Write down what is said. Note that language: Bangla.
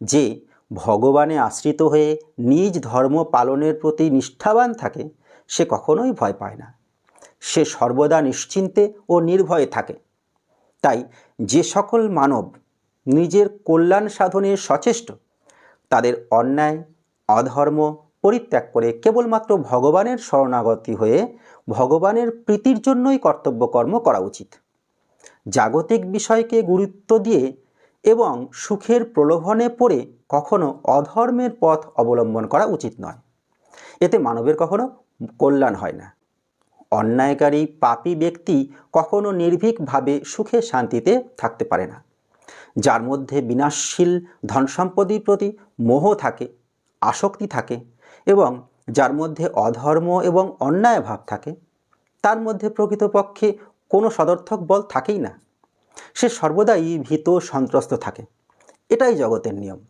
যে ভগবানে আশ্রিত হয়ে নিজ ধর্ম পালনের প্রতি নিষ্ঠাবান থাকে, সে কখনোই ভয় পায় না। সে সর্বদা নিশ্চিন্তে ও নির্ভয়ে থাকে। তাই যে সকল মানব নিজের কল্যাণ সাধনে সচেষ্ট, তাদের অন্যায়, অধর্ম পরিত্যাগ করে কেবলমাত্র ভগবানের শরণাগতি হয়ে ভগবানের প্রীতির জন্যই কর্তব্য কর্ম করা উচিত। জাগতিক বিষয়কে গুরুত্ব দিয়ে এবং সুখের প্রলোভনে পড়ে কখনো অধর্মের পথ অবলম্বন করা উচিত নয়। এতে মানবের কখনো কল্যাণ হয় না। অন্যায়কারী, পাপী ব্যক্তি কখনো নির্ভীকভাবে সুখে শান্তিতে থাকতে পারে না। যার মধ্যে বিনাশশীল ধন সম্পত্তির প্রতি মোহ থাকে, আসক্তি থাকে এবং যার মধ্যে অধর্ম এবং অন্যায় ভাব থাকে, তার মধ্যে প্রকৃতপক্ষে কোনো সদর্থক বল থাকেই না। সে সর্বদাই ভীত সন্ত্রস্ত থাকে। এটাই জগতের নিয়ম।